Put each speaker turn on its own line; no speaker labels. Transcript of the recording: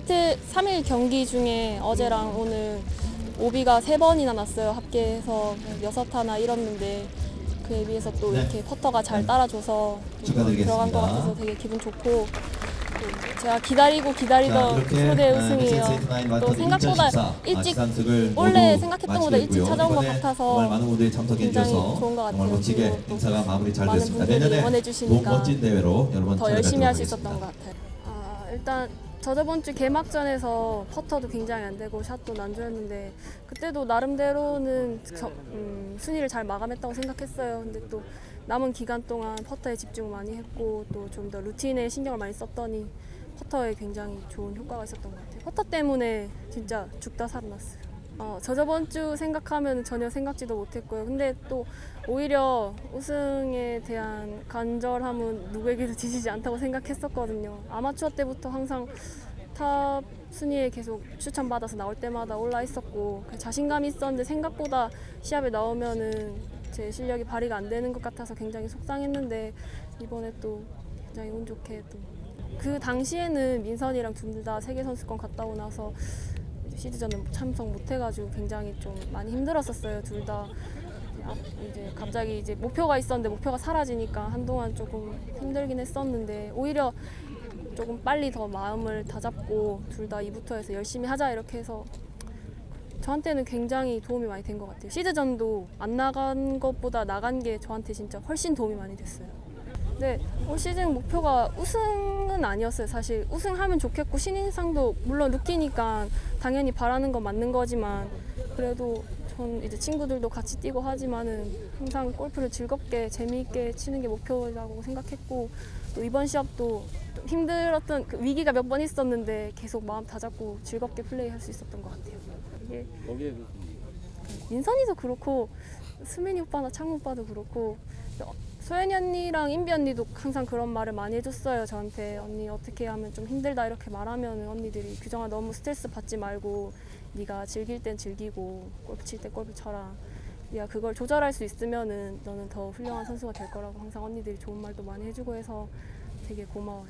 이틀 3일 경기 중에 어제랑 오늘 오비가 세 번이나 났어요. 합계해서 여섯 타나 이뤘는데 그에 비해서 또
네.
이렇게 퍼터가 잘 따라줘서 또
축하드리겠습니다.
들어간 것 같아서 되게 기분 좋고 또 제가 기다리고
자,
기다리던 프로대
아,
우승이에요.
또2019
생각보다
2014
일찍 원래 생각했던 것보다 일찍 찾아온 것 같아서
정말 많은 분들이 참석해 주셔서
좋은 것 같아요.
정말 멋지게 행사가 마무리 잘 됐습니다. 내년에
응원해
더
주시니까
멋진 대회로 여러분
더 열심히 할 수 있었던 것. 같아요. 아, 일단 저저번 주 개막전에서 퍼터도 굉장히 안 되고 샷도 난조였는데 그때도 나름대로는 저- 음, 순위를 잘 마감했다고 생각했어요. 근데 또 남은 기간 동안 퍼터에 집중을 많이 했고 또 좀 더 루틴에 신경을 많이 썼더니 퍼터에 굉장히 좋은 효과가 있었던 것 같아요. 퍼터 때문에 진짜 죽다 살아났어요. 어, 저 저번 주 생각하면 전혀 생각지도 못했고요. 근데 또 오히려 우승에 대한 간절함은 누구에게도 지시지 않다고 생각했었거든요. 아마추어 때부터 항상 탑 순위에 계속 추천받아서 나올 때마다 올라 있었고 그 자신감이 있었는데 생각보다 시합에 나오면은 제 실력이 발휘가 안 되는 것 같아서 굉장히 속상했는데 이번에 또 굉장히 운 좋게 또 그 당시에는 민선이랑 둘 다 세계 선수권 갔다 오고 나서 이제 시드전은 참석 못 해가지고 굉장히 좀 많이 힘들었었어요 둘 다. 이제 갑자기 이제 목표가 있었는데 목표가 사라지니까 한동안 조금 힘들긴 했었는데 오히려 조금 빨리 더 마음을 다잡고 둘다 2부터에서 열심히 하자 이렇게 해서 저한테는 굉장히 도움이 많이 된 것 같아요. 시드전도 안 나간 것보다 나간 게 저한테 진짜 훨씬 도움이 많이 됐어요. 근데 올 시즌 목표가 우승은 아니었어요. 사실 우승하면 좋겠고 신인상도 물론 루키니까 당연히 바라는 건 맞는 거지만 그래도 전 이제 친구들도 같이 뛰고 하지만은 항상 골프를 즐겁게 재미있게 치는 게 목표라고 생각했고 또 이번 시합도 좀 힘들었던 그 위기가 몇 번 있었는데 계속 마음 다잡고 즐겁게 플레이할 수 있었던 것 같아요. 이게
거기에 그
민선이도 그렇고 수민이 오빠나 창무 오빠도 그렇고 어, 소연이 언니랑 인비 언니도 항상 그런 말을 많이 해줬어요 저한테 언니 어떻게 하면 좀 힘들다. 이렇게 말하면 언니들이 규정아 너무 스트레스 받지 말고 네가 즐길 땐 즐기고 골프 칠 때 골프 쳐라. 네가 그걸 조절할 수 있으면은 너는 더 훌륭한 선수가 될 거라고 항상 언니들이 좋은 말도 많이 해주고 해서 되게 고마워요.